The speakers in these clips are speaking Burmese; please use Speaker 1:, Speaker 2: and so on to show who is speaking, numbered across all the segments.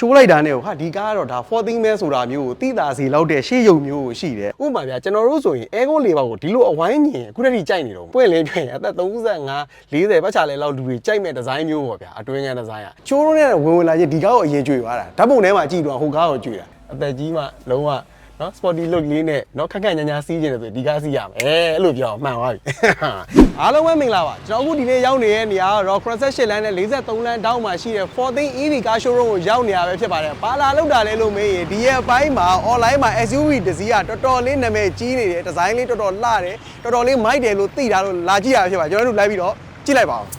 Speaker 1: ရှိုးလိုက်တာနဲ့ဟာဒီကားကတော့ဒါ 14မဲဆိုတာမျိုးကိုတိတာစီလောက်တဲ့ရှေ့ရုံမျိုးကိုရှိတယ်ဥပမာဗျာကျွန်တော်တို့ဆိုရင်အဲကွန်လေးပါကိုဒီလိုအဝိုင်းမြင်အခုတည်းကကြိုက်နေတော့ပွင့်လင်းပြရင်အသက်35 40ပတ်ချာလဲလောက်လူတွေကြိုက်မဲ့ဒီဇိုင်းမျိုးပေါ့ဗျာအတွင်းကဒီဇိုင်းอ่ะချိုးရုံးနဲ့ဝင်ဝင်လာချင်းဒီကားကိုအရင်ကြွေသွားတာဓာတ်ပုံထဲမှာကြည့်တော့ဟိုကားကိုကြွေတာအသက်ကြီးမှလုံးဝ နော် sporty look လေးနဲ့နော်ခက်ခက်ညာညာစီးကျင်တယ်ဆိုဒီကားစီးရမယ်အဲ့လိုပြောမှန်သွားပြီအားလုံးပဲမင်္ဂလာပါကျွန်တော်အခုဒီနေ့ရောက်နေတဲ့နေရာကတော့ Crossset 8လမ်းနဲ့43လမ်းတောင်းမှာရှိတဲ့14 EV car showroom ကိုရောက်နေရပဲဖြစ်ပါတယ်။ဘာလာလောက်တာလဲလို့မေးရင်ဒီရဲ့အပိုင်းမှာ online မှာ SUV တစ်စီးကတော်တော်လေးနာမည်ကြီးနေတယ်ဒီဇိုင်းလေးတော်တော်လှတယ်တော်တော်လေးမိုက်တယ်လို့သိတာလို့လာကြည့်ရဖြစ်ပါကျွန်တော်တို့လိုက်ပြီးတော့ကြည့်လိုက်ပါဦး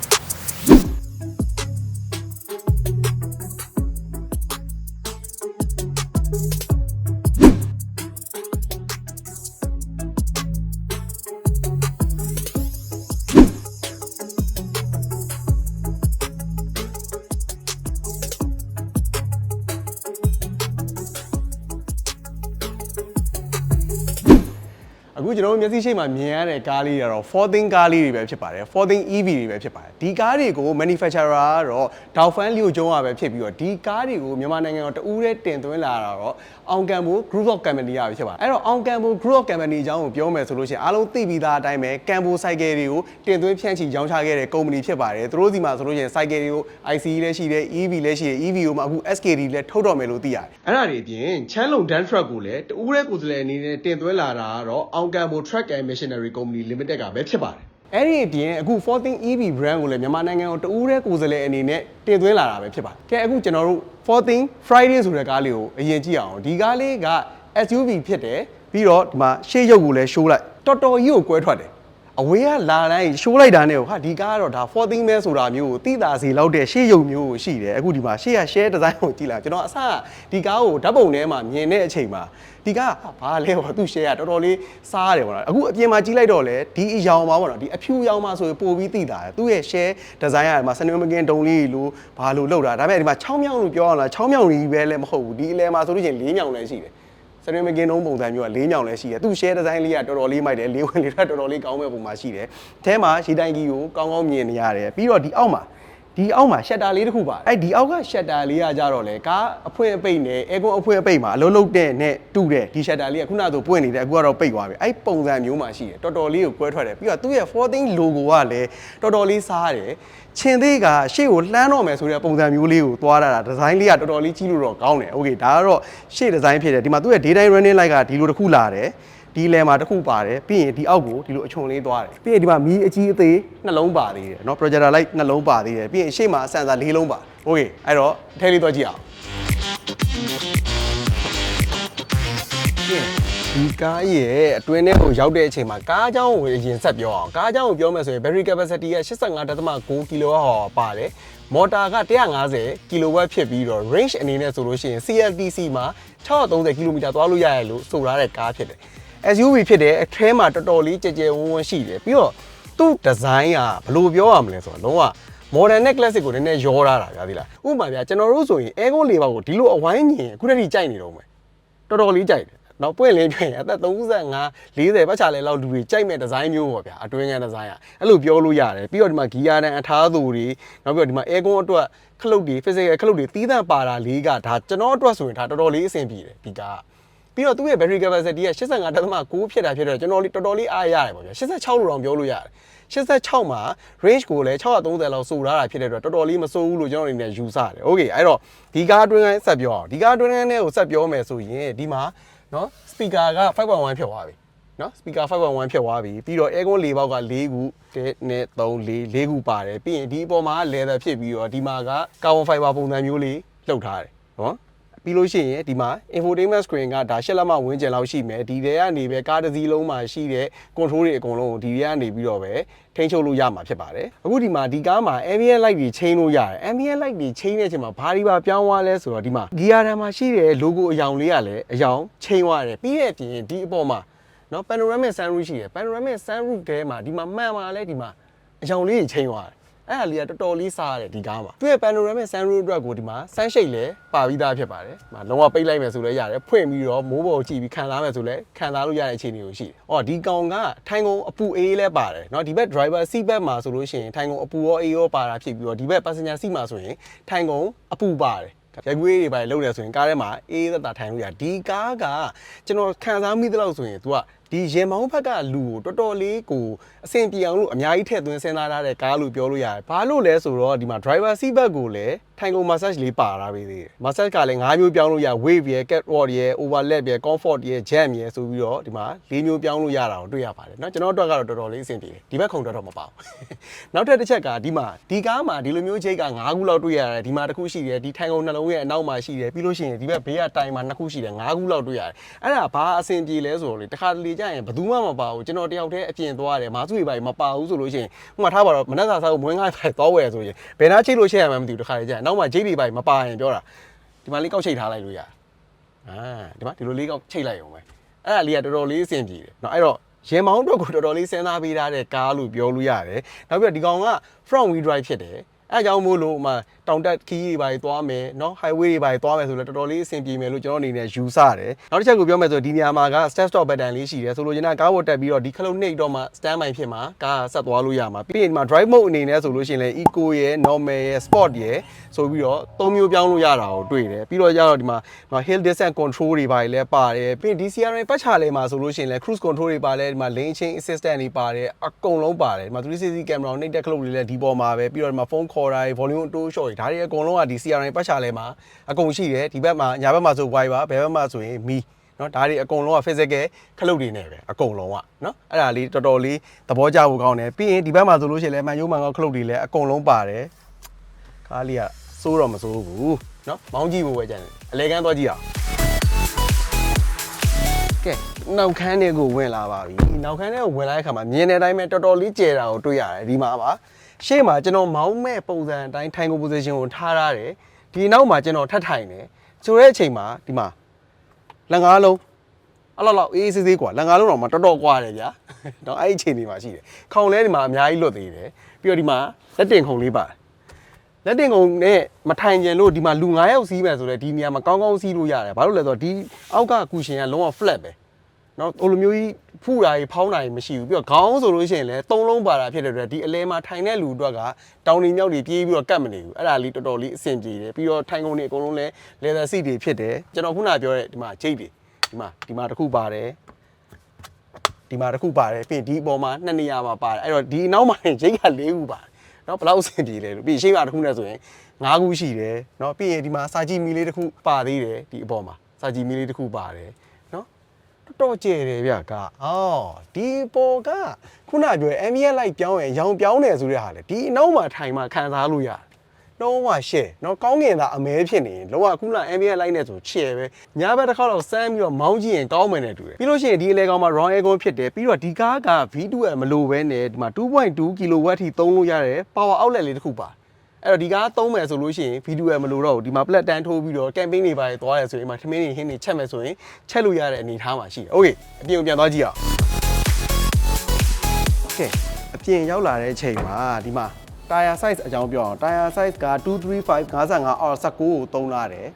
Speaker 1: တော်တို့မျက်စိရှိမှမြင်ရတဲ့ကားလေးတွေကတော့14ကားလေးတွေပဲဖြစ်ပါတယ်14 EV တွေပဲဖြစ်ပါတယ် ဒီကားတွေကို manufacturer ကတော့ Dongfeng Liu ကျုံးကပဲဖြစ်ပြီးတော့ဒီကားတွေကိုမြန်မာနိုင်ငံတော်တူးတဲ့တင်သွင်းလာတာတော့အောင်ကန်ဘူ Group of Company ရပဲဖြစ်ပါတယ်အဲ့တော့အောင်ကန်ဘူ Group of Company အကြောင်းကိုပြောမယ်ဆိုလို့ရှိရင်အားလုံးသိပြီးသားအတိုင်းပဲကန်ဘူစိုက်ကယ်တွေကိုတင်သွင်းဖြန့်ချီရောင်းချခဲ့တဲ့ကုမ္ပဏီဖြစ်ပါတယ်သူတို့စီမှာဆိုလို့ရှိရင်စိုက်ကယ်တွေကို ICE လည်းရှိတယ် EV လည်းရှိတယ် EV ကိုမှအခု SKD လည်းထုတ်တော့မယ်လို့သိရတယ်အဲ့ဒါတွေအပြင်ချမ်းလုံ Dan Truck ကိုလည်းတူးတဲ့ကိုယ်စားလှယ်အနေနဲ့တင်သွင်းလာတာကတော့အောင်ကန်ဘူ Truck and Machinery Company Limited ကပဲဖြစ်ပါတယ် အဲ့ဒီအပြင်အခု 14 EV brand ကိုလည်းမြန်မာနိုင်ငံကိုတူးတဲ့ကိုယ်စားလှယ်အနေနဲ့တင်သွင်းလာတာပဲဖြစ်ပါတယ်။ကဲအခုကျွန်တော်တို့14 Friday ဆိုတဲ့ကားလေးကိုအရင်ကြည့်အောင်ဒီကားလေးက SUV ဖြစ်တယ်ပြီးတော့ဒီမှာရှေ့ရုပ်ကိုလည်းရှိုးလိုက်တော်တော်ကြီးကိုကွဲထွက်တယ် အဝေးကလာတိုင်းရှိုးလိုက်တာနဲ့ဟာဒီကားကတော့ဒါ14မဲဆိုတာမျိုးကိုတိတာစီလောက်တဲ့ရှေ့ရုပ်မျိုးကိုရှိတယ်အခုဒီမှာရှေ့က share design ကိုကြည့်လိုက်ကျွန်တော်အစကဒီကားကိုဓာတ်ပုံထဲမှာမြင်တဲ့အချိန်မှာဒီကားကဘာလဲပေါ့သူ share ကတော်တော်လေးစားတယ်ပေါ့နော်အခုအပြင်မှာကြည့်လိုက်တော့လေဒီအယောင်မှာပေါ့နော်ဒီအဖြူရောင်မှာဆိုရင်ပိုပြီးတိတာတယ်သူ့ရဲ့ share design ကဒီမှာစနွေမကင်ဒုံလေးလို့ဘာလို့လောက်တာဒါပေမဲ့ဒီမှာ6မြောင်လို့ပြောအောင်လား6မြောင်ကြီးပဲလည်းမဟုတ်ဘူးဒီအလဲမှာဆိုလို့ချင်း4မြောင်လည်းရှိတယ် စနေမကင်းလုံးပုံစံမျိုးက၄ညောင်လည်းရှိတယ်သူ့ share design လေးကတော်တော်လေးမိုက်တယ်လေးဝင်လေးကတော်တော်လေးကောင်းမဲ့ပုံမှာရှိတယ်အဲထဲမှာရှီတိုင်းကြီးကိုကောင်းကောင်းမြင်နေရတယ်ပြီးတော့ဒီအောက်မှာ ဒီအောက်မှာ shutter လေးတစ်ခုပါတယ်အဲ့ဒီအောက်က shutter လေးကကြတော့လေကားအဖွင့်အပိတ်နဲ့ aircon အဖွင့်အပိတ်မှာအလုံးလုံးတဲ့နဲ့တူတယ်ဒီ shutter လေးကခုနကဆိုပွင့်နေတယ်အခုကတော့ပိတ်သွားပြီအဲ့ပုံစံမျိုးမှာရှိတယ်တော်တော်လေးကိုကွဲထွက်တယ်ပြီးတော့သူ့ရဲ့14 logo ကလည်းတော်တော်လေးစားတယ်ခြင်သေးကရှေ့ကိုလှမ်းတော့မယ်ဆိုတဲ့ပုံစံမျိုးလေးကိုသွားတာဒီဇိုင်းလေးကတော်တော်လေးကြီးလို့တော့ကောင်းတယ်โอเคဒါကတော့ရှေ့ဒီဇိုင်းဖြစ်တယ်ဒီမှာသူ့ရဲ့ daytime running light ကဒီလိုတစ်ခုလာတယ် ဒီလဲမှာတစ်ခုပါတယ်ပြီးရင်ဒီအောက်ကိုဒီလိုအချွန်လေးသွားတယ်ပြီးရင်ဒီမှာမီးအကြီးအသေးနှလုံးပါသေးတယ်เนาะ projector light နှလုံးပါသေးတယ်ပြီးရင်ရှေ့မှာ sensor လေးလုံးပါโอเคအဲ့တော့အထဲလေးသွားကြည့်အောင်ဒီကားရဲ့အတွင်းထဲကိုရောက်တဲ့အချိန်မှာကားအကြောင်းကိုအရင်ဆက်ပြောအောင်ကားအကြောင်းကိုပြောမယ်ဆိုရင် battery capacity က85.6 kWh ပါတယ်မော်တာက150 kW ဖြစ်ပြီးတော့ range အနေနဲ့ဆိုလို့ရှိရင် CLTC မှာ630 km သွားလို့ရရလို့ဆိုထားတဲ့ကားဖြစ်တယ် SUV ဖြစ်တယ်အထဲမှာတော်တော်လေးကြဲကြဲဝန်းဝန်းရှိတယ်ပြီးတော့သူ့ဒီဇိုင်းကဘယ်လိုပြောရမလဲဆိုတော့လုံးဝ modern နဲ့ classic ကိုနည်းနည်းရောထားတာဗျာဒီလားဥပမာဗျာကျွန်တော်တို့ဆိုရင် aircon လေးပါကိုဒီလိုအဝိုင်းမြင်အခုတည်းကကြိုက်နေတော့မယ်တော်တော်လေးကြိုက်တယ်နောက်ပွင့်လင်းပြရင်အသက်35 40ပတ်ချာလဲလောက်လူတွေကြိုက်မဲ့ဒီဇိုင်းမျိုးပေါ့ဗျာအတွင်းကဒီဇိုင်းอ่ะအဲ့လိုပြောလို့ရတယ်ပြီးတော့ဒီမှာဂီယာတန်အထားသူတွေနောက်ပြီးတော့ဒီမှာ aircon အတွက်ခလုတ်တွေ physical ခလုတ်တွေတီးသန့်ပါတာလေးကဒါကျွန်တော်အတွက်ဆိုရင်ဒါတော်တော်လေးအဆင်ပြေတယ်ဒီကားက ပြီးတော့သူ့ရဲ့ battery capacity က85.6ဖြစ်တာဖြစ်တော့ကျွန်တော်လေးတော်တော်လေးအားရတယ်ပေါ့ဗျာ86လို့တော့ပြောလို့ရတယ်86မှာ range ကိုလည်း630လောက်ဆိုထားတာဖြစ်တဲ့အတွက်တော်တော်လေးမစိုးဘူးလို့ကျွန်တော်အနေနဲ့ယူဆတယ်။ Okay အဲ့တော့ဒီကားအတွင်းကဆက်ပြောအောင်ဒီကားအတွင်းနဲ့ကိုဆက်ပြောမယ်ဆိုရင်ဒီမှာเนาะ speaker က5.1ဖြစ်သွားပြီเนาะ speaker 5.1ဖြစ်သွားပြီပြီးတော့ aircon ၄ပေါက်က၄ခု1 2 3 4 4ခုပါတယ်ပြီးရင်ဒီအပေါ်မှာ leather ဖြစ်ပြီးတော့ဒီမှာက carbon fiber ပုံစံမျိုးလေးလှုပ်ထားတယ်เนาะ ပြီးလို့ရှိရင်ဒီမှာ infotainment screen ကဒါရှက်လက်မဝင်းကျင်လောက်ရှိမယ်ဒီထဲကနေပဲကားတစ်စီးလုံးမှာရှိတဲ့ control တွေအကုန်လုံးကိုဒီထဲကနေပြီးတော့ပဲထိန်းချုပ်လို့ရမှာဖြစ်ပါတယ်အခုဒီမှာဒီကားမှာ ambient light တွေချိန်လို့ရတယ် ambient light တွေချိန်တဲ့အချိန်မှာဘာဒီပါပြောင်းသွားလဲဆိုတော့ဒီမှာ gear တန်းမှာရှိတဲ့ logo အယောင်လေးကလည်းအယောင်ချိန်သွားတယ်ပြီးတဲ့အပြင်ဒီအပေါ်မှာနော် panoramic sunroof ရှိတယ် panoramic sunroof ထဲမှာဒီမှာမှန်ပါလဲဒီမှာအယောင်လေးကြီးချိန်သွားတယ် အဲ့ဒါလေးကတော်တော်လေးစားရတယ်ဒီကားမှာသူ့ရဲ့ panoramic sunroof အတွက်ကိုဒီမှာ sunshade လည်းပါပြီးသားဖြစ်ပါတယ်ဒီမှာလုံးဝပိတ်လိုက်မယ်ဆိုလည်းရတယ်ဖွင့်ပြီးတော့မိုးပေါ်ကြည့်ပြီးခံစားမယ်ဆိုလည်းခံစားလို့ရတဲ့အခြေအနေကိုရှိတယ်။အော်ဒီကောင်ကထိုင်ကုန်အပူအေးလည်းပါတယ်เนาะဒီဘက် driver seat back မှာဆိုလို့ရှိရင်ထိုင်ကုန်အပူရောအေးရောပါတာဖြစ်ပြီးတော့ဒီဘက် passenger seat မှာဆိုရင်ထိုင်ကုန်အပူပါတယ် ရိုက်ကွေးတွေပါလုံးနေဆိုရင်ကားထဲမှာအေးသက်သာထိုင်လို့ရဒီကားကကျွန်တော်ခံစားမိသလောက်ဆိုရင် तू က ဒီရင်မောင်းဘက်ကလူကိုတော်တော်လေးကိုအဆင်ပြေအောင်လို့အများကြီးထည့်သွင်းစဉ်းစားထားတဲ့ကားလို့ပြောလို့ရတယ်။ဘာလို့လဲဆိုတော့ဒီမှာ driver seat back ကိုလည်းထိုင်ကုန် massage လေးပါထားပေးသေးတယ်။ massage ကလည်း၅မျိုးပြောင်းလို့ရ wave ရယ် catwalk ရယ် overlap ရယ် comfort ရယ် jam ရယ်ဆိုပြီးတော့ဒီမှာ၄မျိုးပြောင်းလို့ရတာကိုတွေ့ရပါတယ်เนาะကျွန်တော်တို့ကတော့တော်တော်လေးအဆင်ပြေတယ်။ဒီဘက်ခုံတော်တော်မပါဘူး။နောက်ထပ်တစ်ချက်ကဒီမှာဒီကားမှာဒီလိုမျိုးချိတ်က၅ခုလောက်တွေ့ရတယ်ဒီမှာတစ်ခုရှိတယ်ဒီထိုင်ကုန်နှလုံးရဲ့အနောက်မှာရှိတယ်ပြီးလို့ရှိရင်ဒီဘက်ဘေးကတိုင်မှာနှစ်ခုရှိတယ်၅ခုလောက်တွေ့ရတယ်။အဲ့ဒါဘာအဆင်ပြေလဲဆိုတော့လေတခါတလေ ကြာရင်ဘယ်သူမှမပါဘူးကျွန်တော်တယောက်တည်းအပြင်သွားရတယ်မာစုတွေပါမပါဘူးဆိုလို့ရှိရင်ဥပမာထားပါတော့မနက်စာစားကိုမွေးငါးဖိုင်သွားဝယ်ဆိုရင်ဘယ်နာချိတ်လို့ရှိရမှန်းမသိဘူးတခါတလေကြာရင်နောက်မှဂျိတ်တွေပါမပါရင်ပြောတာဒီမှာလေးကောက်ချိတ်ထားလိုက်လို့ရတယ်။အာဒီမှာဒီလိုလေးကောက်ချိတ်လိုက်အောင်ပဲ။အဲ့ဒါလေးကတော်တော်လေးအဆင်ပြေတယ်။နော်အဲ့တော့ရင်မောင်းတော့ကိုတော်တော်လေးစဉ်းစားပေးထားတဲ့ကားလို့ပြောလို့ရတယ်။နောက်ပြီးတော့ဒီကောင်က front wheel drive ဖြစ်တယ်။အဲအကြောင်းမို့လို့ဥမာ တောင်တက်ခီးတွေပါသွားမယ်เนาะ highway တွေပါသွားမယ်ဆိုလည်းတော်တော်လေးအဆင်ပြေမယ်လို့ကျွန်တော်အနေနဲ့ယူဆတယ်။နောက်တစ်ချက်ကိုပြောမယ်ဆိုဒီနေရာမှာက step stop button လေးရှိတယ်ဆိုလိုချင်တာကားပေါ်တက်ပြီးတော့ဒီခလုံးနှိပ်တော့မှ stand by ဖြစ်မှာကားဆက်သွားလို့ရမှာပြီးရင်ဒီမှာ drive mode အနေနဲ့ဆိုလို့ရှိရင်လည်း eco ရယ် normal ရယ် sport ရယ်ဆိုပြီးတော့သုံးမျိုးပြောင်းလို့ရတာကိုတွေ့တယ်ပြီးတော့ကျတော့ဒီမှာ hill descent control တွေပါလည်းပါတယ်ပြီးရင် DCR ပတ်ချလဲမှာဆိုလို့ရှိရင်လည်း cruise control တွေပါလဲဒီမှာ lane change assistant တွေပါတယ်အကုန်လုံးပါတယ်ဒီမှာ 360 camera နှိပ်တဲ့ခလုတ်တွေလည်းဒီပေါ်မှာပဲပြီးတော့ဒီမှာ phone call တွေ volume တိုး short တွေ ဒါတွေအကုန်လုံးကဒီ CRM ပတ်ချလဲမှာအကုန်ရှိတယ်ဒီဘက်မှာညာဘက်မှာဆို Viber ဘယ်ဘက်မှာဆိုရင် Mi နော်ဒါတွေအကုန်လုံးက physical ခလုတ်တွေနဲ့ပဲအကုန်လုံးကနော်အဲ့ဒါလေးတော်တော်လေးသဘောကျဖို့ကောင်းတယ်ပြီးရင်ဒီဘက်မှာဆိုလို့ရှိရင်လည်းမန်ယူမန်ကောခလုတ်တွေလည်းအကုန်လုံးပါတယ်ကားလေးကစိုးတော့မစိုးဘူးနော်မောင်းကြည့်ဖို့ပဲကြံတယ်အလဲကန်းသွားကြည့်အောင်ကဲနောက်ခန်းတွေကိုဝင်လာပါပြီနောက်ခန်းတွေကိုဝင်လာတဲ့အခါမှာမြင်တဲ့အတိုင်းပဲတော်တော်လေးကျယ်တာကိုတွေ့ရတယ်ဒီမှာပါ ရှေ့မှာကျွန်တော်မောင်းမဲ့ပုံစံအတိုင်းထိုင်ကို position ကိုထားထားတယ်ဒီနောက်မှာကျွန်တော်ထပ်ထိုင်တယ်ဆိုတဲ့အချိန်မှာဒီမှာလက်ငါးလုံးအဲ့လောက်လောက်အေးအေးဆေးဆေးกว่าလက်ငါးလုံးတော့မတော်တော်กว่าတယ်ဗျာတော့အဲ့ဒီအချိန်ဒီမှာရှိတယ်ခေါင်လဲဒီမှာအများကြီးလွတ်သေးတယ်ပြီးတော့ဒီမှာလက်တင်ခုံလေးပါတယ် လက်တင်ကုံနဲ့မထိုင်ကြလို့ဒီမှာလူ9ယောက်စီးမယ်ဆိုတော့ဒီနေရာမှာကောင်းကောင်းစီးလို့ရတယ်ဘာလို့လဲဆိုတော့ဒီအောက်ကကူရှင်ကလုံးဝ flat ပဲ เนาะဟိုလိုမျိုးကြီးဖူတာကြီးဖောင်းတာကြီးမရှိဘူးပြီးတော့ခေါင်းဆိုလို့ရှိရင်လည်းသုံးလုံးပါတာဖြစ်တဲ့အတွက်ဒီအလဲမှာထိုင်တဲ့လူအတွက်ကတောင်နေမြောက်တွေပြေးပြီးတော့ကတ်မနေဘူးအဲ့ဒါလေးတော်တော်လေးအဆင်ပြေတယ်ပြီးတော့ထိုင်ကုန်တွေအကုန်လုံးလည်း leather seat တွေဖြစ်တယ်ကျွန်တော်ခုနပြောတဲ့ဒီမှာဂျိတ်တွေဒီမှာဒီမှာတစ်ခုပါတယ်ဒီမှာတစ်ခုပါတယ်ပြီးရင်ဒီအပေါ်မှာနှစ်နေရာမှာပါတယ်အဲ့တော့ဒီနောက်မှာဂျိတ်က၄ခုပါတယ် เนาะဘယ်လောက်အဆင်ပြေလဲလို့ပြီးရင်ရှေ့မှာတစ်ခုနဲ့ဆိုရင်၅ခုရှိတယ်เนาะပြီးရင်ဒီမှာစာကြည့်မီလေးတစ်ခုပါသေးတယ်ဒီအပေါ်မှာစာကြည့်မီလေးတစ်ခုပါတယ်เนาะ တော်တော်ကျယ်တယ်ဗျကအော်ဒီပေါ်ကခုနပြော ambient light ပြောင်းရင်ရောင်ပြောင်းတယ်ဆိုတဲ့ဟာလေဒီအနောက်မှာထိုင်မှခံစားလို့ရတယ်တော့ဝရှယ်เนาะကောင်းငင်သာအမဲဖြစ်နေရင်လောကခုန ambient light နဲ့ဆိုချယ်ပဲညာဘက်တစ်ခါတော့စမ်းပြီးတော့မောင်းကြည့်ရင်ကောင်းမယ်နဲ့တူတယ်ပြီးလို့ရှိရင်ဒီအလဲကောင်မှာ raw air ဖြစ်တယ်ပြီးတော့ဒီကားက V2L မလိုပဲနဲ့ဒီမှာ2.2 kW ထိသုံးလို့ရတယ် power outlet လေးတစ်ခုပါ အဲ့တော့ဒီကားသုံးမယ်ဆိုလို့ရှိရင်ဗီဒီယိုမလိုတော့ဘူးဒီမှာ plat တန်းထိုးပြီးတော့ campaign တွေပါတယ်သွားတယ်ဆိုရင်အမှထမင်းတွေဟင်းတွေချက်မယ်ဆိုရင်ချက်လို့ရတဲ့အနေအထားမှာရှိတယ်။ Okay အပြင်ကိုပြန်သွားကြည့်အောင်။ Okay အပြင်ရောက်လာတဲ့အချိန်မှာဒီမှာ tire size အကြောင်းပြောအောင် tire size က235 55 or 19ကိုသုံးလာတယ်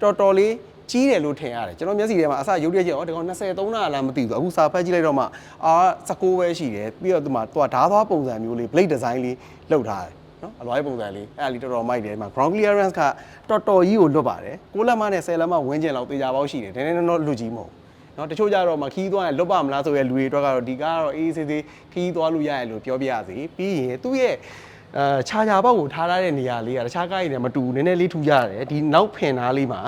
Speaker 1: တော်တော်လေးကြီးတယ်လို့ထင်ရတယ်ကျွန်တော်မျက်စိထဲမှာအစရုပ်ရက်ကြည့်တော့ဒီကောင်20 30နာလားမသိဘူးအခုစာဖတ်ကြည့်လိုက်တော့မှအာ19ပဲရှိတယ်ပြီးတော့ဒီမှာသူကဓာသွားပုံစံမျိုးလေး blade design လေးလုပ်ထားတယ် နော်အလွိုင်းပုံစံလေးအဲ့ဒါလေးတော်တော်မိုက်တယ်မှာ ground clearance ကတော်တော်ကြီးကိုလွတ်ပါတယ်ကိုလက်မနဲ့ဆယ်လက်မဝင်းကျင်လောက်သေချာပေါက်ရှိတယ်နည်းနည်းတော့လွတ်ကြီးမဟုတ်နော်တချို့ကြတော့မခီးသွားရင်လွတ်ပါမလားဆိုရဲလူတွေအတွက်ကတော့ဒီကားကတော့အေးအေးဆေးဆေးခီးသွားလို့ရတယ်လို့ပြောပြရစီပြီးရင်သူ့ရဲ့အဲခြားခြားပေါက်ကိုထားထားတဲ့နေရာလေးကတခြားကားကြီးနဲ့မတူနည်းနည်းလေးထူကြရတယ်ဒီနောက်ဖင်သားလေးမှာ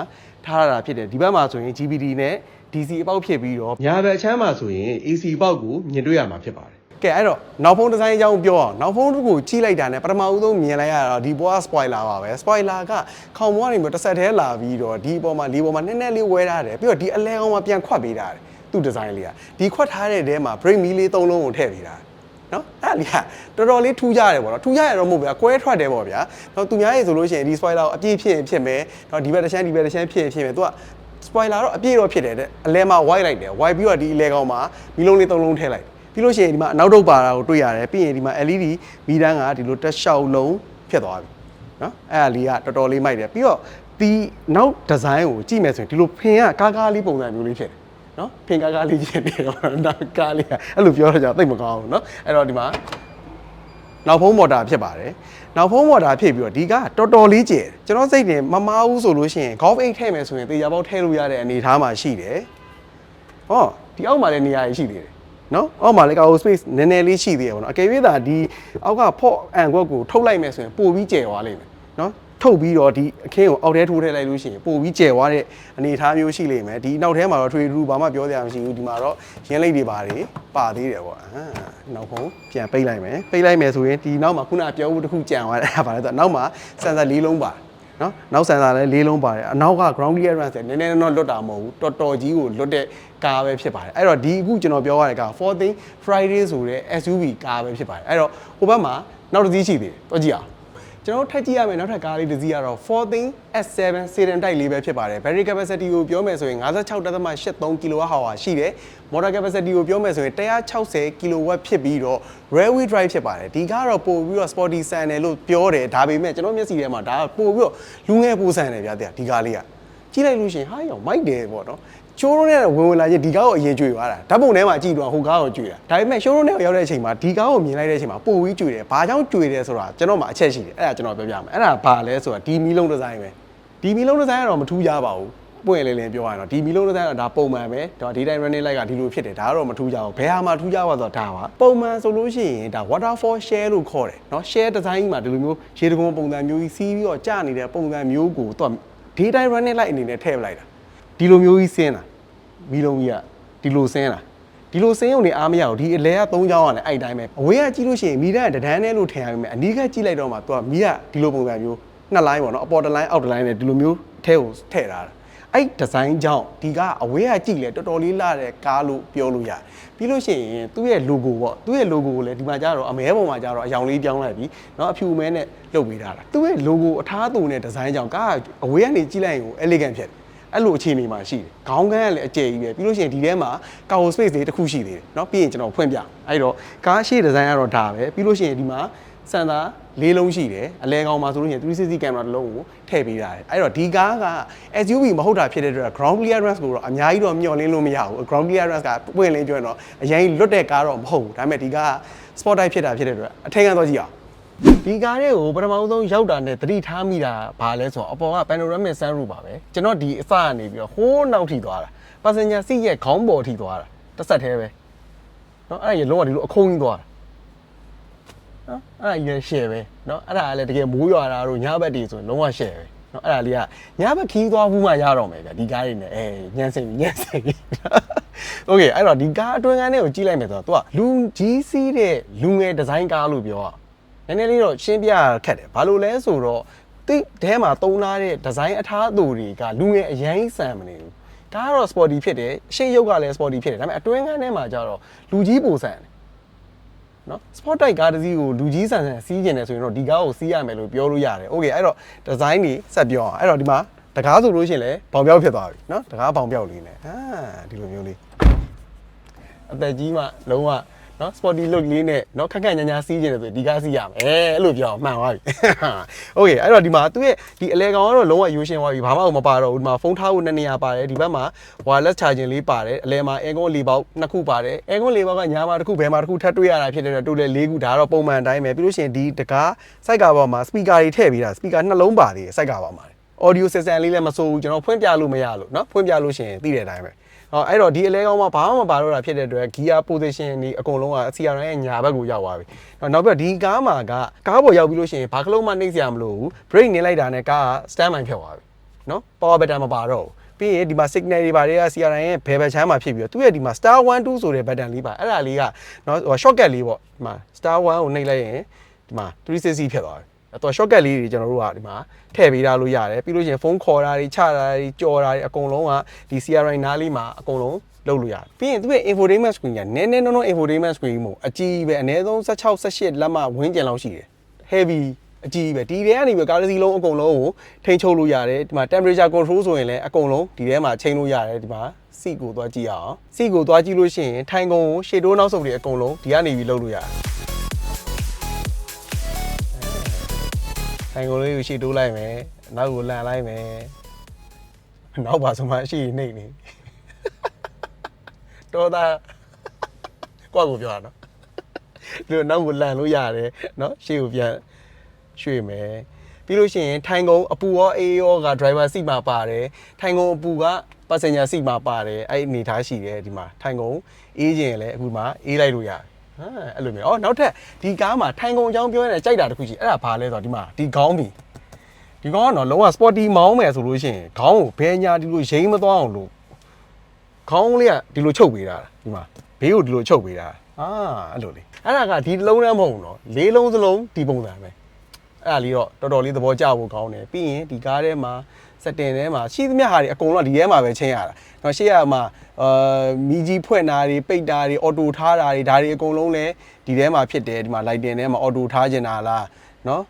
Speaker 1: ထားရတာဖြစ်တယ်ဒီဘက်မှာဆိုရင် GBD နဲ့ DC အပေါက်ဖြစ်ပြီးတော့ညာဘက်အချမ်းမှာဆိုရင် AC အပေါက်ကိုမြင်တွေ့ရမှာဖြစ်ပါတယ် ကဲအဲ့တော့နောက်ဖုန်းဒီဇိုင်းအကြောင်းပြောအောင်နောက်ဖုန်းကိုကြီးလိုက်တာနဲ့ပထမဦးဆုံးမြင်လိုက်ရတာဒီဘောက spoiler ပါပဲ spoiler ကခေါင်မောကနေမျိုးတစ်ဆက်တည်းလာပြီးတော့ဒီပေါ်မှာဒီပေါ်မှာနည်းနည်းလေးဝဲထားတယ်ပြီးတော့ဒီအလဲကောင်မှာပြန်ခွတ်ပေးထားတယ်သူ့ဒီဇိုင်းလေးကဒီခွတ်ထားတဲ့တဲမှာ brake mil လေးသုံးလုံးကိုထည့်ပေးတာနော်အဲ့ဒီကတော်တော်လေးထူးကြတယ်ပေါ့နော်ထူးကြရတော့မဟုတ်ဗျာကွဲထွက်တယ်ပေါ့ဗျာတော့သူများရေဆိုလို့ရှိရင်ဒီ spoiler ကိုအပြည့်ဖြစ်ရင်ဖြစ်မယ်တော့ဒီဘက်တစ်ချမ်းဒီဘက်တစ်ချမ်းဖြစ်ရင်ဖြစ်မယ်သူက spoiler တော့အပြည့်တော့ဖြစ်တယ်တဲ့အလဲမှာ white လိုက်တယ် white ပြီးတော့ဒီအလဲကောင်မှာမီလုံးလေးသုံးလုံးထည့်လိုက် ပြီးလို့ရှိရင်ဒီမှာအနောက်ထုတ်ပါတာကိုတွေ့ရတယ်ပြီးရင်ဒီမှာ LED မီတန်းကဒီလိုတက်လျှောက်လုံးဖြစ်သွားပြီနော်အဲ့ဒါလေးကတော်တော်လေးမိုက်တယ်ပြီးတော့ဒီနောက်ဒီဇိုင်းကိုကြည့်မယ်ဆိုရင်ဒီလိုဖင်ကကားကားလေးပုံစံမျိုးလေးဖြစ်တယ်နော်ဖင်ကားကားလေးဖြစ်တယ်တော့နောက်ကားလေးကအဲ့လိုပြောတော့ကြာသိပ်မကောင်းဘူးနော်အဲ့တော့ဒီမှာနောက်ဖုံးမော်တာဖြစ်ပါတယ်နောက်ဖုံးမော်တာဖြစ်ပြီးတော့ဒီကားတော်တော်လေးကျယ်တယ်ကျွန်တော်စိတ်တင်မမားဘူးဆိုလို့ရှိရင် golf 8ထည့်မယ်ဆိုရင်တေချာပေါက်ထည့်လို့ရတဲ့အနေအထားမှာရှိတယ်ဟောဒီအောက်မှာလည်းနေရာကြီးရှိသေးတယ် နော်အောက်မှာလည်းကာ space နည်းနည်းလေးရှိသေးတယ်ပေါ့နော်အကယ်၍သာဒီအောက်က port and work ကိုထုတ်လိုက်မယ်ဆိုရင်ပိုပြီးကျယ်သွားလိမ့်မယ်နော်ထုတ်ပြီးတော့ဒီအခင်းကိုအောက်ထဲထိုးထည့်လိုက်လို့ရှိရင်ပိုပြီးကျယ်သွားတဲ့အနေအထားမျိုးရှိလိမ့်မယ်ဒီနောက်ထဲမှာတော့ထွေထူးဘာမှပြောစရာမရှိဘူးဒီမှာတော့ရင်းလိတ်တွေပါတယ်ပါသေးတယ်ပေါ့အာနောက်ဖုံးပြန်ပိတ်လိုက်မယ်ပိတ်လိုက်မယ်ဆိုရင်ဒီနောက်မှာခုနကပြောဖို့တစ်ခုကြံသွားတယ်အဲ့ဒါပါလေဆိုတော့နောက်မှာစင်ဆာ၄လုံးပါတယ်နော်နောက်ဆန်ဆာလည်း၄လုံးပါတယ်အနောက်က ground clearance နည်းနည်းတော့လွတ်တာမဟုတ်ဘူးတော်တော်ကြီးကိုလွတ်တဲ့ ကားပဲဖြစ်ပါတယ်အဲ့တော့ဒီအခုကျွန်တော်ပြောရတဲ့ကား14 Friday ဆိုတဲ့ SUV ကားပဲဖြစ်ပါတယ်အဲ့တော့ဟိုဘက်မှာနောက်တစ်စီးရှိသေးတယ်တော့ကြည့်အောင်ကျွန်တော်ထပ်ကြည့်ရမယ်နောက်ထပ်ကားလေးတစ်စီးကတော့14 S7 sedan type လေးပဲဖြစ်ပါတယ် battery capacity ကိုပြောမယ်ဆိုရင်56.83 kWh ရှိတယ် motor capacity ကိုပြောမယ်ဆိုရင်160 kW ဖြစ်ပြီးတော့ rear wheel drive ဖြစ်ပါတယ်ဒီကားကတော့ပို့ပြီးတော့ sporty ဆန်တယ်လို့ပြောတယ်ဒါပေမဲ့ကျွန်တော်မျက်စိထဲမှာဒါပို့ပြီးတော့လူငယ်ပိုဆန်တယ်ဗျာတဲ့ဒီကားလေးကကြည့်လိုက်လို့ရှိရင်ဟာရောမိုက်တယ်ပေါ့နော် ရှိုးရုံးနဲ့ဝင်ဝင်လာချင်းဒီကားကိုအရင်ကြွေသွားတာဓာတ်ပုံထဲမှာကြည့်တော့ဟိုကားကိုကြွေတာဒါပေမဲ့ရှိုးရုံးနဲ့ရောက်တဲ့အချိန်မှာဒီကားကိုမြင်လိုက်တဲ့အချိန်မှာပိုပြီးကြွေတယ်ဘာကြောင့်ကြွေတယ်ဆိုတာကျွန်တော်မှအချက်ရှိတယ်အဲ့ဒါကျွန်တော်ပြောပြမယ်အဲ့ဒါဘာလဲဆိုတာဒီမီလုံးဒီဇိုင်းပဲဒီမီလုံးဒီဇိုင်းကတော့မထူးကြပါဘူးပွင့်လေးလေးပြောရရင်တော့ဒီမီလုံးဒီဇိုင်းကတော့ဒါပုံမှန်ပဲဒါဒီတိုင်း running light ကဒီလိုဖြစ်တယ်ဒါကတော့မထူးကြဘူးဘယ်ဟာမှထူးကြပါဆိုတော့ဒါပါပုံမှန်ဆိုလို့ရှိရင်ဒါ waterfall share လို့ခေါ်တယ်เนาะ share design မှာဒီလိုမျိုးရေတကုံပုံစံမျိုးကြီးစီးပြီးတော့ကြာနေတဲ့ပုံစံမျိုးကိုသူကဒီတိုင်း running light အနေနဲ့ထည့်ပလိုက်တာ ဒီလိုမျိုးကြီးဆင်းတာ မီလုံးကြီးကဒီလိုဆင်းလာဒီလိုဆင်းရုံနဲ့အားမရဘူးဒီအလဲက၃ချောင်းကလည်းအဲ့အတိုင်းပဲအဝေးကကြည့်လို့ရှိရင်မီးတန်းကတဒန်းနဲ့လို့ထင်ရပေမဲ့အနီးကကြည့်လိုက်တော့မှသူကမီးကဒီလိုပုံစံမျိုးနှစ်လိုင်းပေါ့နော်အပေါ်တစ်လိုင်းအောက်တစ်လိုင်းနဲ့ဒီလိုမျိုးထဲကိုထည့်ထားတာအဲ့ဒီဇိုင်းကြောင့်ဒီကအဝေးကကြည့်လဲတော်တော်လေးလာတဲ့ကားလို့ပြောလို့ရတယ်ပြီးလို့ရှိရင်သူ့ရဲ့ logo ပေါ့သူ့ရဲ့ logo ကိုလည်းဒီမှာကျတော့အမဲပုံမှာကျတော့အယောင်လေးပြောင်းလိုက်ပြီเนาะအဖြူအမဲနဲ့လုပ်ပေးထားတာသူ့ရဲ့ logo အထားအသွုံနဲ့ဒီဇိုင်းကြောင့်ကားကအဝေးကနေကြည့်လိုက်ရင်ကို elegant ဖြစ်တယ် အဲ့လိုအခြေအနေမှာရှိတယ်ခေါင်းကန်းကလည်းအကျယ်ကြီးပဲပြီးလို့ရှိရင်ဒီထဲမှာ cargo space လေးတစ်ခုရှိသေးတယ်เนาะပြီးရင်ကျွန်တော်ဖွင့်ပြအဲ့တော့ကားရှေ့ဒီဇိုင်းကတော့ဒါပဲပြီးလို့ရှိရင်ဒီမှာစန်သာလေးလုံးရှိတယ်အလဲကောင်မှာဆိုလို့ရှိရင်360 camera တစ်လုံးကိုထည့်ပေးထားတယ်အဲ့တော့ဒီကားက SUV မဟုတ်တာဖြစ်တဲ့အတွက် ground clearance ကိုတော့အများကြီးတော့မျှော်လင့်လို့မရဘူး ground clearance ကပွင့်လင်းပြောရင်တော့အရင်လွတ်တဲ့ကားတော့မဟုတ်ဘူးဒါပေမဲ့ဒီကားက sport type ဖြစ်တာဖြစ်တဲ့အတွက်အထက်ကတော့ကြည့်အောင် ဒီကားလေးကိုပထမဆုံးရောက်တာနဲ့သတိထားမိတာဘာလဲဆိုတော့အပေါ်က panoramic sunroof ပါပဲကျွန်တော်ဒီအစကနေပြီးတော့ဟိုးနောက်ထိသွားတာ passenger seat ရဲ့ခေါင်းပေါ်ထိသွားတာတစ်ဆက်သေးပဲเนาะအဲ့ဒါရေလုံးဝဒီလိုအခုံးကြီးသွားတာเนาะအဲ့ဒါရေရှယ်ပဲเนาะအဲ့ဒါကလည်းတကယ်မိုးရွာတာတို့ညဘက်တွေဆိုရင်လုံးဝရှယ်ပဲเนาะအဲ့ဒါလေးကညဘက်ခီးသွားဘူးမှရတော့မယ်ဗျဒီကားတွေနဲ့အဲညံ့စိတ်ညံ့စိတ် โอเคအဲ့တော့ဒီကားအတွင်းကန်းလေးကိုကြည့်လိုက်မယ်ဆိုတော့ तू ကလူကြီးစီးတဲ့လူငယ်ဒီဇိုင်းကားလို့ပြောอ่ะ နည်းနည်းလေးတော့ရှင်းပြရခက်တယ်ဘာလို့လဲဆိုတော့တိတဲမှာတုံးလာတဲ့ဒီဇိုင်းအထားအသူတွေကလူငယ်အရင်ဆန်မနေဘူးဒါကတော့ sporty ဖြစ်တယ်ရှေ့ရုပ်ကလည်း sporty ဖြစ်တယ်ဒါပေမဲ့အတွင်းကန်းထဲမှာကျတော့လူကြီးပိုဆန်တယ်နော် sport type ကားတစ်စီးကိုလူကြီးဆန်ဆန်စီးကျင်တယ်ဆိုရင်တော့ဒီကားကိုစီးရမယ်လို့ပြောလို့ရတယ် okay အဲ့တော့ design တွေဆက်ပြောအောင်အဲ့တော့ဒီမှာတကားဆိုလို့ရှိရင်လည်းဘောင်ပြောက်ဖြစ်သွားပြီနော်တကားဘောင်ပြောက်လေးနဲ့အာဒီလိုမျိုးလေးအသက်ကြီးမှလုံးဝ နော် sporty look လေးနဲ့နော်ခက်ခက်ညာညာစီးကျင်တယ်ဆိုရင်ဒီကားစီးရမယ်အဲအဲ့လိုပြောအောင်မှန်သွားပြီ okay အဲ့တော့ဒီမှာသူ့ရဲ့ဒီအလဲကောင်ကတော့လုံးဝရိုးရှင်းသွားပြီဘာမှမပါတော့ဘူးဒီမှာဖုန်းထားဖို့နှစ်နေရာပါတယ်ဒီဘက်မှာ wireless charging လေးပါတယ်အလဲမှာ aircon လေးပေါက်နှစ်ခုပါတယ် aircon လေးပေါက်ကညာမှာတစ်ခုဘယ်မှာတစ်ခုထပ်တွေ့ရတာဖြစ်တဲ့အတွက်တိုးလေ၄ခုဒါကတော့ပုံမှန်အတိုင်းပဲပြီးလို့ရှိရင်ဒီတကားစိုက်ကပေါ်မှာ speaker တွေထည့်ပေးတာ speaker နှလုံးပါသေးတယ်စိုက်ကပေါ်မှာ audio system လေးလည်းမစိုးဘူးကျွန်တော်ဖွင့်ပြလို့မရလို့เนาะဖွင့်ပြလို့ရှိရင်သိတဲ့အတိုင်းပဲဟော အဲ့တော့ဒီအလဲကောင်းမှာဘာမှမပါတော့တာဖြစ်တဲ့အတွက် gear position ဒီအကုန်လုံးက CRN ရဲ့ညာဘက်ကိုရောက်သွားပြီ။နောက်နောက်ပြီးဒီကားမှာကကားပေါ်ရောက်ပြီးလို့ရှိရင်ဘာကလုံးမှနှိမ့်စရာမလိုဘူး brake နင်းလိုက်တာနဲ့ကားက stand by ဖြစ်သွားပြီ။နော် power button မပါတော့ဘူး။ပြီးရင်ဒီမှာ signal တွေပါတယ်က CRN ရဲ့ဘယ်ဘက်ချမ်းမှာဖြစ်ပြီးတော့သူ့ရဲ့ဒီမှာ star 1 2ဆိုတဲ့ button လေးပါအဲ့ဒါလေးကနော်ဟို shortcut လေးပေါ့ဒီမှာ star 1ကိုနှိပ်လိုက်ရင်ဒီမှာ360ဖြစ်သွားပြီ။အဲ့ တော့ shortcut လေးတွေကျွန်တော်တို့ကဒီမှာထည့်ပေးထားလို့ရတယ်ပြီးလို့ရှိရင်ဖုန်းခေါ်တာတွေချတာတွေကြော်တာတွေအကုန်လုံးကဒီ CRI နားလေးမှာအကုန်လုံးလုပ်လို့ရတယ်ပြီးရင်သူ့ရဲ့ infotainment screen ကနည်းနည်းနော်နော် infotainment screen မို့အကြီးပဲအနည်းဆုံး16 18လက်မဝန်းကျင်လောက်ရှိတယ် heavy အကြီးပဲဒီထဲကနေပြီးကားတစ်စီးလုံးအကုန်လုံးကိုထိန်းချုပ်လို့ရတယ်ဒီမှာ temperature control ဆိုရင်လည်းအကုန်လုံးဒီထဲမှာချိန်လို့ရတယ်ဒီမှာစီကိုသွားကြည့်အောင်စီကိုသွားကြည့်လို့ရှိရင်ထိုင်ကုန်ကိုရှေ့တိုးနောက်ဆုပ်တွေအကုန်လုံးဒီကနေပြီးလုပ်လို့ရတယ် ဆိုင်ကိုလေးကိုရှေ့တိုးလိုက်မယ်နောက်ကိုလန်လိုက်မယ်နောက်ပါဆိုမှရှေ့နေနေတော်တာကွာကိုပြောတာနော်ဒီနောက်ကိုလန်လို့ရတယ်နော်ရှေ့ကိုပြန်ရွှေ့မယ်ပြီးလို့ရှိရင်ထိုင်ကုန်အပူရောအေးရောက driver seat မှာပါတယ်ထိုင်ကုန်အပူက passenger seat မှာပါတယ်အဲ့အနေထားရှိတယ်ဒီမှာထိုင်ကုန်အေးခြင်းလည်းအခုမှအေးလိုက်လို့ရတယ် ဟာအဲ့လိုမျိုးဩနောက်ထပ်ဒီကားမှာထိုင်ကုန်အကြောင်းပြောရင်ကြိုက်တာတစ်ခုရှိအဲ့ဒါဘာလဲဆိုတော့ဒီမှာဒီခေါင်းပြီဒီကောင်ကတော့လုံးဝ sporty မောင်းမယ်ဆိုလို့ရှိရင်ခေါင်းကိုဘဲညာဒီလိုရိမ့်မသွားအောင်လို့ခေါင်းလေးကဒီလိုချုပ်ပေးတာဒီမှာဘေးကိုဒီလိုချုပ်ပေးတာအာအဲ့လိုလေအဲ့ဒါကဒီတစ်လုံးတည်းမဟုတ်ဘူးနော်လေးလုံးစလုံးဒီပုံစံပဲအဲ့ဒါလေးတော့တော်တော်လေးသဘောကျဖို့ကောင်းတယ်ပြီးရင်ဒီကားထဲမှာ စတင်ထဲမှာရှိသမျှဟာတွေအကုန်လုံးဒီထဲမှာပဲချင်းရတာ။နော်ရှေ့ရမှာအာမီကြီးဖွင့်တာတွေပိတ်တာတွေအော်တိုထားတာတွေဒါတွေအကုန်လုံးလည်းဒီထဲမှာဖြစ်တယ်ဒီမှာ lighting ထဲမှာအော်တိုထားကျင်တာလားနော်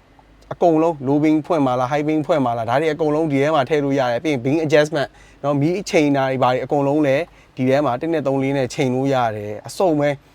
Speaker 1: အကုန်လုံး low bing ဖွင့်ပါလား high bing ဖွင့်ပါလားဒါတွေအကုန်လုံးဒီထဲမှာထည့်လို့ရတယ်ပြီးရင် bing adjustment နော်မီးအချိန်တာတွေဘာတွေအကုန်လုံးလည်းဒီထဲမှာ1နဲ့3 4နဲ့ချိန်လို့ရတယ်အစုံပဲ။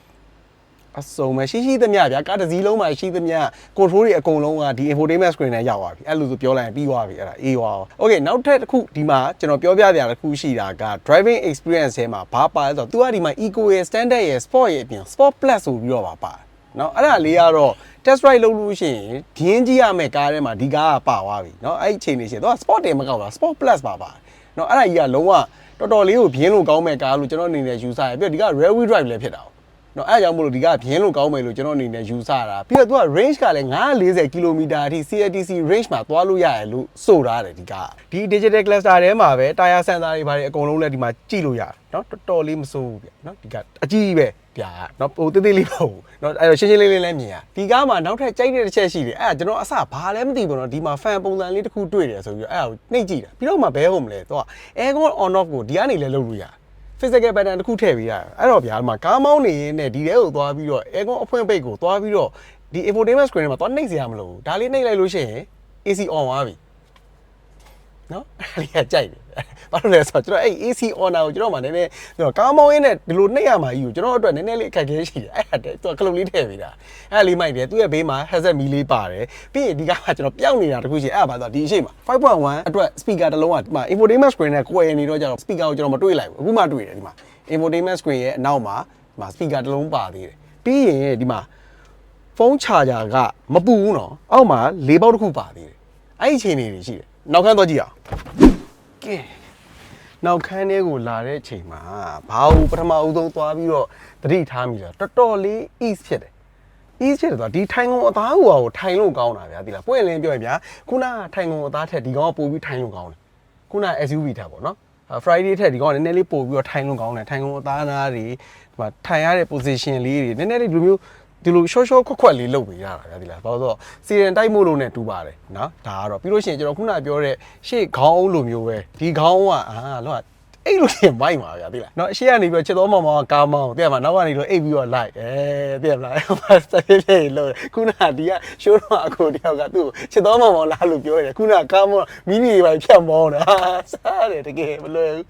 Speaker 1: အစုံပဲရှိရှိသမျှဗျာကားတစ်စီးလုံးမှာရှိသမျှ control တွေအကုန်လုံးကဒီ infotainment screen နဲ့ရောက်သွားပြီအဲ့လိုဆိုပြောလိုက်ရင်ပြီးသွားပြီအဲ့ဒါအေးသွားအောင် okay နောက်ထပ်တစ်ခုဒီမှာကျွန်တော်ပြောပြပြတာတစ်ခုရှိတာက driving experience ထဲမှာဘာပါလဲဆိုတော့ तू ကဒီမှာ eco ရဲ့ standard ရဲ့ sport ရဲ့အပြင် sport plus ဆိုပြီးတော့ပါပါတယ် เนาะအဲ့ဒါလေးကတော့ test ride လုပ်လို့ရှိရင်ဒင်းကြီးရမယ်ကားထဲမှာဒီကားကပါသွားပြီเนาะအဲ့ဒီအချိန်လေးရှိရင်တော့ sport တင်မကောက်တာ sport plus ပါပါเนาะအဲ့ဒါကြီးကလုံးဝတော်တော်လေးကိုပြင်းလို့ကောင်းမဲ့ကားလို့ကျွန်တော်အနေနဲ့ယူဆရပြီးတော့ဒီက rail wheel drive လည်းဖြစ်တာ။ เนาะအဲ့ဒါကြောင့်မို့လို့ဒီကပြင်းလို့ကောင်းမယ်လို့ကျွန်တော်အနေနဲ့ယူဆတာပြီးတော့သူက range ကလည်း940 km အထိ CATC range မှာသွားလို့ရတယ်လို့ဆိုထားတယ်ဒီကဒီ digital cluster ထဲမှာပဲ tire sensor တွေပါတယ်အကုန်လုံးလည်းဒီမှာကြည့်လို့ရတယ်เนาะတော်တော်လေးမစိုးဘူးဗျเนาะဒီကအကြီးပဲဗျာเนาะဟိုတေးသေးလေးမဟုတ်ဘူးเนาะအဲ့တော့ရှင်းရှင်းလေးလေးလည်းမြင်ရဒီကားမှာနောက်ထပ်ကြိုက်တဲ့တစ်ချက်ရှိတယ်အဲ့ဒါကျွန်တော်အစဘာလည်းမသိဘူးเนาะဒီမှာ fan ပုံစံလေးတစ်ခုတွေ့တယ်ဆိုပြီးတော့အဲ့ဒါကိုနှိပ်ကြည့်တာပြီးတော့မှဘဲဟုတ်မလဲတော့ aircon on off ကိုဒီကနေလည်းလုပ်လို့ရတယ် physical pattern တစ်ခုထည့်ပေးရတယ်အဲ့တော့ဗျာဒီမှာကားမောင်းနေရင်းနဲ့ဒီထဲကိုသွားပြီးတော့ aircon အဖွင့်ပိတ်ကိုသွားပြီးတော့ဒီ infotainment screen ထဲမှာသွားနှိပ်စရာမလိုဘူးဒါလေးနှိပ်လိုက်လို့ရှိရင် AC on သွားပြီ နော်အဲ့ဒီကကြိုက်တယ်ဘာလို့လဲဆိုတော့ကျွန်တော်အဲ့ AC on တာကိုကျွန်တော်မှနည်းနည်းကျွန်တော်ကားမောင်းရင်းနဲ့ဒီလိုနှိပ်ရမှာကြီးကိုကျွန်တော်အတွက်နည်းနည်းလေးအခက်အခဲရှိတယ်အဲ့ဒါတဲ့သူကကလုတ်လေးထည့်ပေးတာအဲ့ဒါလေးမိုက်တယ်သူ့ရဲ့ဘေးမှာ headset မီလေးပါတယ်ပြီးရင်ဒီကကျွန်တော်ပျောက်နေတာတခုရှိအဲ့ဒါပါဆိုတော့ဒီအရှိမှာ5.1အတွက် speaker တစ်လုံးကဒီမှာ infotainment screen နဲ့ကိုယ်ရနေတော့ကျတော့ speaker ကိုကျွန်တော်မတွေ့လိုက်ဘူးအခုမှတွေ့တယ်ဒီမှာ infotainment screen ရဲ့အနောက်မှာဒီမှာ speaker တစ်လုံးပါသေးတယ်ပြီးရင်ဒီမှာဖုန်း charger ကမပူဘူးနော်အောက်မှာ၄ပေါက်တစ်ခုပါသေးတယ်အဲ့ဒီအချိန်လေးတွေရှိတယ် နောက်ခန်းသွားကြည့်အောင်ကဲနောက်ခန်းထဲကိုလာတဲ့အချိန်မှာဘာလို့ပထမအဆုံးသွားပြီးတော့တတိထားမိတာတော်တော်လေး ease ဖြစ်တယ် ease ဖြစ်တယ်ဆိုတော့ဒီထိုင်ကုန်အသားဟိုဟာကိုထိုင်လို့ကောင်းတာဗျာဒီလားပွင့်လင်းပြောရင်ဗျာခုနကထိုင်ကုန်အသားထက်ဒီကောင်ကပိုပြီးထိုင်လို့ကောင်းတယ်ခုနက SUV ထက်ပေါ့နော်အာ Friday ထက်ဒီကောင်ကနည်းနည်းလေးပို့ပြီးတော့ထိုင်လို့ကောင်းတယ်ထိုင်ကုန်အသားနာတွေဒီမှာထိုင်ရတဲ့ position လေးတွေနည်းနည်းလေးဒီလိုမျိုး ဒီလို short short ခွက်ခွက်လေးလုပ်ပေးရတာဗျာဒီလားဘာလို့ဆိုတော့စီရင်တိုက်မို့လို့နဲ့တူပါတယ်နော်ဒါကတော့ပြီးလို့ရှိရင်ကျွန်တော်ခုနကပြောတဲ့ရှေ့ခေါင်းအုပ်လိုမျိုးပဲဒီခေါင်းကအာလောက အဲ့လိုရှင်မိုက်ပါဗျာသိလားเนาะအရှိကနေပြီးတော့ချစ်တော်မောင်မောင်ကကားမောင်းတဲ့မှာနောက်ကနေတော့အိပ်ပြီးတော့လိုက်အဲသိလားဟိုမှာစက်ပြည့်ပြည့်လို့ခုနကဒီကရှိုးတော့အခုတယောက်ကသူ့ကိုချစ်တော်မောင်မောင်လားလို့ပြောရတယ်ခုနကကားမောင်းမိမိတွေပဲဖြတ်မောင်းတာစားတယ်တကယ်မလွယ်ဘူး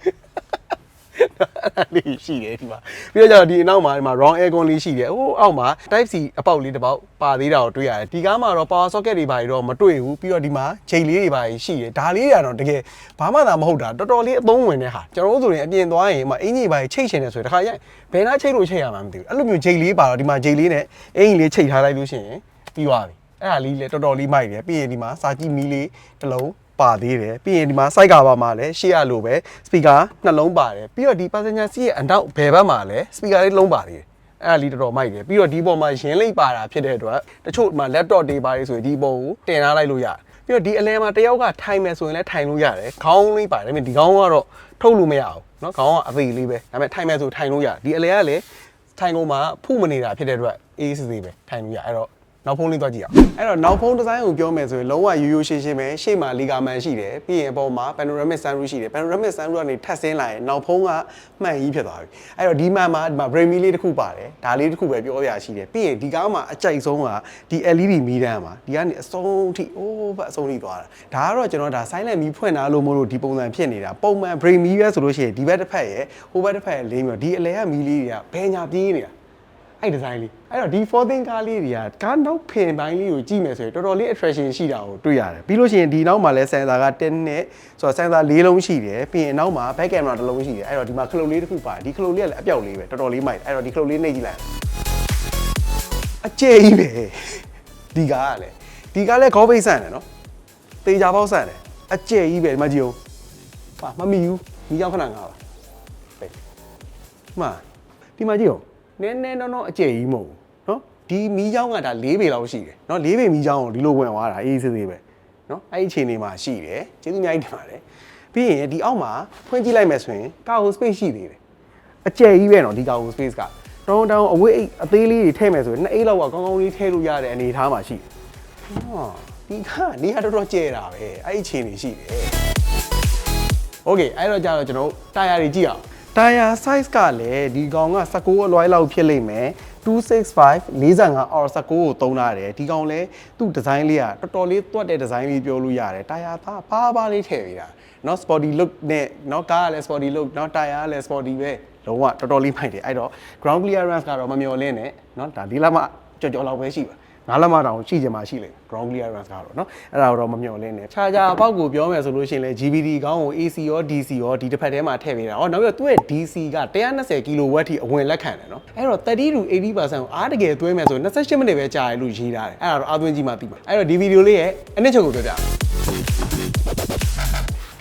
Speaker 1: လေးရှိတယ်ဒီမှာပြီးတော့ကျတော့ဒီအနောက်မှာဒီမှာ wrong aircon လေးရှိတယ်ဟိုအောက်မှာ type C အပေါက်လေးတစ်ပေါက်ပါသေးတာကိုတွေ့ရတယ်ဒီကားမှာတော့ power socket တွေပါပြီးတော့မတွေ့ဘူးပြီးတော့ဒီမှာချိန်လေးတွေပါရှိတယ်ဒါလေးတွေကတော့တကယ်ဘာမှသာမဟုတ်တာတော်တော်လေးအသုံးဝင်တဲ့ဟာကျွန်တော်တို့ဆိုရင်အပြင်သွားရင်မအင်ကြီးပါချိတ်ချင်တယ်ဆိုရင်တခါရိုက်ဘယ်နှချိတ်လို့ချိတ်ရမှာမသိဘူးအဲ့လိုမျိုးချိန်လေးပါတော့ဒီမှာချိန်လေးနဲ့အင်ကြီးလေးချိတ်ထားလိုက်လို့ရှိရင်ပြီးသွားပြီအဲ့ဒါလေးလေတော်တော်လေးမိုက်တယ်ပြီးရင်ဒီမှာစာကြည့်မီလေးတစ်လုံး ပါသေးတယ်ပြီးရင်ဒီမှာ site cover မှာလည်းရှေ့ရလို့ပဲ speaker နှလုံးပါတယ်ပြီးတော့ဒီ passenger seat ရဲ့အနောက်ဘယ်ဘက်မှာလည်း speaker လေးလုံးပါသေးတယ်အဲ့ဒါလေးတော်တော်မိုက်တယ်ပြီးတော့ဒီပေါ်မှာရင်းလိမ့်ပါတာဖြစ်တဲ့အတွက်တချို့မှာ laptop တွေပါတယ်ဆိုရင်ဒီပေါ်ကိုတင်ထားလိုက်လို့ရတယ်ပြီးတော့ဒီအလဲမှာတယောက်ကထိုင်မယ်ဆိုရင်လည်းထိုင်လို့ရတယ်ခေါင်းလေးပါတယ်ဒါပေမဲ့ဒီခေါင်းကတော့ထုတ်လို့မရဘူးเนาะခေါင်းကအသေးလေးပဲဒါပေမဲ့ထိုင်မယ်ဆိုထိုင်လို့ရတယ်ဒီအလဲကလည်းထိုင်ကုန်မှာဖုမနေတာဖြစ်တဲ့အတွက်အေးစစ်စစ်ပဲထိုင်လို့ရအဲ့တော့ နောက်ဖုန်းလေးသွားကြည့်အောင်အဲ့တော့နောက်ဖုန်းဒီဇိုင်းကိုပြောမယ်ဆိုရင်လုံးဝရိုးရိုးရှင်းရှင်းပဲရှေ့မှာလီဂါမန်ရှိတယ်ပြီးရင်အပေါ်မှာ panoramic sunroof ရှိတယ် panoramic sunroof ကနေထပ်ဆင်းလာရင်နောက်ဖုန်းကမှန်ကြီးဖြစ်သွားပြီအဲ့တော့ဒီမှန်မှာဒီမှာ brake လေးတစ်ခုပါတယ်ဒါလေးတစ်ခုပဲပြောရရှိတယ်ပြီးရင်ဒီကားမှာအကြိုက်ဆုံးကဒီ LED မီးတန်းမှာဒီကနေအဆုံးထိအိုးဘက်အဆုံးထိသွားတာဒါကတော့ကျွန်တော်ဒါ silent မီးဖွင့်တာလို့မလို့ဒီပုံစံဖြစ်နေတာပုံမှန် brake မီးပဲဆိုလို့ရှိရင်ဒီဘက်တစ်ဖက်ရယ်ဟိုဘက်တစ်ဖက်ရယ်လေးမျိုးဒီအလဲကမီးလေးတွေကဘယ်ညာပြေးနေတာ အဲ့ဒီဇိုင်းလေးအဲ့တော့ဒီ folding ကားလေးတွေကကားနောက်ဖင်ပိုင်းလေးကိုကြည့်မယ်ဆိုရင်တော်တော်လေး attraction ရှိတာကိုတွေ့ရတယ်ပြီးလို့ရှိရင်ဒီနောက်မှာလဲ sensor က10နဲ့ဆိုတော့ sensor ၄လုံးရှိတယ်ပြီးရင်နောက်မှာ back camera တစ်လုံးရှိတယ်အဲ့တော့ဒီမှာခလုတ်လေးတစ်ခုပါတယ်ဒီခလုတ်လေးကလည်းအပြောက်လေးပဲတော်တော်လေးမိုက်အဲ့တော့ဒီခလုတ်လေးနှိပ်ကြည့်လိုက်အကျဲကြီးပဲဒီကားကလည်းဒီကားလည်းခေါင်းပိတ်ဆန့်တယ်နော်တေချာပေါက်ဆန့်တယ်အကျဲကြီးပဲဒီမှာကြည့်အောင်ဟာမမီဘူးဒီရောက်ခဏငါပါဟဲ့မဒီမှာကြည့်အောင် နည်းနည်းတော့တော့အကျဲကြီးမဟုတ်ဘူးနော်ဒီမီးချောင်းကဒါ၄ပေလောက်ရှိတယ်နော်၄ပေမီးချောင်းကိုဒီလိုဝင်သွားတာအေးအေးဆေးဆေးပဲနော်အဲ့ဒီအချိန်လေးမှာရှိတယ်ကျေးဇူးအများကြီးတင်ပါတယ်ပြီးရင်ဒီအောက်မှာဖွင့်ကြည့်လိုက်မယ်ဆိုရင်ကာဟို space ရှိသေးတယ်အကျယ်ကြီးပဲနော်ဒီကောင် space ကတောင်းတောင်းအဝိတ်အိတ်အသေးလေးတွေထည့်မယ်ဆိုရင်နှစ်အိတ်လောက်ကကောင်းကောင်းလေးထည့်လို့ရတဲ့အနေအထားမှာရှိတယ်။ဟောဒီကနေရာတော်တော်ကျဲတာပဲအဲ့ဒီအချိန်နေရှိတယ်။ Okay အဲ့တော့ကြာတော့ကျွန်တော်တို့တာယာတွေကြည့်အောင်။ တာယာ size ကလည်းဒီကောင်က19အလွိုင်းလောက်ဖြစ်လိမ့်မယ်265 45 or 19ကိုသုံးထားတယ်ဒီကောင်လည်းသူ့ဒီဇိုင်းလေးကတော်တော်လေးတွတ်တဲ့ဒီဇိုင်းလေးပြောလို့ရတယ်တာယာသားဘာဘာလေးထည့်ပေးတာเนาะ sporty look နဲ့เนาะကားကလည်း sporty look เนาะတာယာကလည်း sporty ပဲလုံးဝတော်တော်လေးမိုက်တယ်အဲ့တော့ ground clearance ကတော့မမျော်လင့်နဲ့เนาะဒါလေးလမှကြော်ကြော်လောက်ပဲရှိပါ ငါးလက်မတောင်ရှိချင်မှရှိလိမ့်မယ် ground clearance ကတော့เนาะအဲ့ဒါတော့မမျော်လင့်နဲ့ charger အပေါက်ကိုပြောမယ်ဆိုလို့ရှိရင်လည်း GBD ကောင်းကို AC ရော DC ရောဒီတစ်ဖက်ထဲမှာထည့်ပေးတာဟောနောက်ပြီးတော့သူ့ရဲ့ DC က120 kW ထိအဝင်လက်ခံတယ်เนาะအဲ့တော့30 to 80%ကိုအားတကယ်သွင်းမယ်ဆိုရင်28မိနစ်ပဲကြာရလို့ရေးထားတယ်အဲ့ဒါတော့အားသွင်းကြည့်မှသိမှာအဲ့တော့ဒီဗီဒီယိုလေးရဲ့အနည်းချုပ်ကိုပြောပြမယ်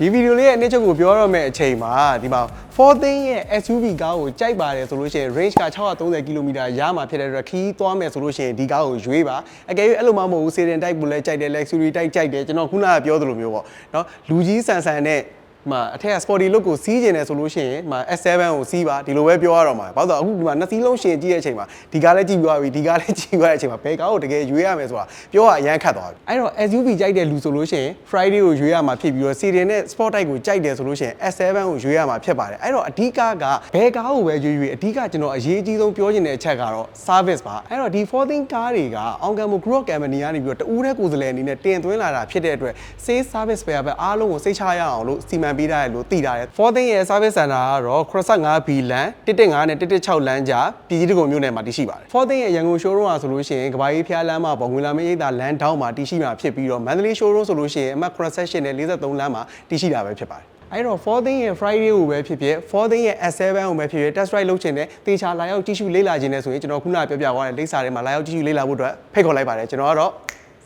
Speaker 1: ဒီဗီဒီယိုလေးရဲ့အနှစ်ချုပ်ကိုပြောရမယ့်အချိန်မှာဒီမှာ4 thing ရဲ့ SUV ကားကိုကြိုက်ပါတယ်ဆိုလို့ရှိရင် range က630 km ရမှာဖြစ်တဲ့အတွက်ခီးသွားမယ်ဆိုလို့ရှိရင်ဒီကားကိုရွေးပါအကယ်၍အဲ့လိုမှမဟုတ်ဘူး sedan type ကိုလည်းကြိုက်တယ် luxury type ကြိုက်တယ်ကျွန်တော်ခုနကပြောသလိုမျိုးပေါ့နော်လူကြီးဆန်ဆန်နဲ့ ဒီမှာအထက်က sporty look ကိုစီးကျင်တယ်ဆိုလို့ရှိရင်ဒီမှာ S7 ကိုစီးပါဒီလိုပဲပြောရတော့မှာဘာလို့လဲအခုဒီမှာနှစ်စီးလုံးရှင်ကြည့်တဲ့အချိန်မှာဒီကားလည်းကြည့်ပြီးသွားပြီဒီကားလည်းကြည့်ပြီးသွားတဲ့အချိန်မှာဘယ်ကားကိုတကယ်ရွေးရမယ်ဆိုတာပြောရအရန်ခတ်သွားပြီအဲ့တော့ SUV ကြိုက်တဲ့လူဆိုလို့ရှိရင် Friday ကိုရွေးရမှာဖြစ်ပြီးတော့ Sedan နဲ့ Sport Type ကိုကြိုက်တယ်ဆိုလို့ရှိရင် S7 ကိုရွေးရမှာဖြစ်ပါတယ်အဲ့တော့အဓိကကဘယ်ကားကိုပဲရွေးရွေးအဓိကကျွန်တော်အရေးကြီးဆုံးပြောချင်တဲ့အချက်ကတော့ service ပါအဲ့တော့ဒီ14ကားတွေကအောင်ကံမ Group Company ကနေပြီးတော့တူးတဲ့ကိုယ်စားလှယ်အနေနဲ့တင်သွင်းလာတာဖြစ်တဲ့အတွက် sales service ပဲပဲအားလုံးကိုစိတ်ချရအောင်လို့စီမံပေးထားတယ်လို့သိထားတယ်14ရဲ့ service center ကတော့85 B လမ်း115နဲ့116လမ်းကြားပြည်ကြီးတကုံမြို့နယ်မှာတည်ရှိပါတယ်14ရဲ့ရန်ကုန် showroom อ่ะဆိုလို့ရှိရင်ကဘာကြီးဖျားလမ်းမှာပေါ့ငွေလာမင်းရိပ်သာလမ်းတောင်းမှာတည်ရှိမှာဖြစ်ပြီးတော့မန္တလေး showroom ဆိုလို့ရှိရင်အမှတ်87နဲ့43လမ်းမှာတည်ရှိတာပဲဖြစ်ပါတယ်အဲ့တော့4 thing ရဲ့ Friday ကိုပဲဖြစ်ဖြစ်4 thing ရဲ့ S7 ကိုပဲဖြစ်ဖြစ် test ride လုပ်ချင်တယ်တေချာလာရောက်ကြည့်ရှုလေ့လာခြင်းနဲ့ဆိုရင်ကျွန်တော်ခုနကပြောပြသွားတဲ့လိပ်စာထဲမှာလာရောက်ကြည့်ရှုလေ့လာဖို့အတွက်ဖိတ်ခေါ်လိုက်ပါတယ်ကျွန်တော်ကတော့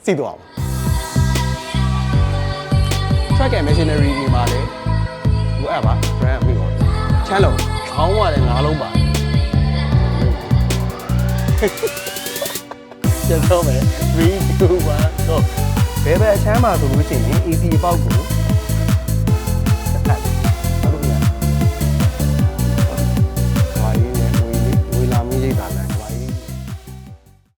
Speaker 1: စီသွားအောင် track and machinery ဒီမှာလည်းဟို အဲ့ပါ brand ပြီးတော့ချမ်းလုံးခေါင်းကလည်းငါးလုံးပါကျန်တော့မယ်3 2 1 go ဘယ်ဘက်အချမ်းမှာဆိုလို့ရှိရင် AC ပေါက်ကို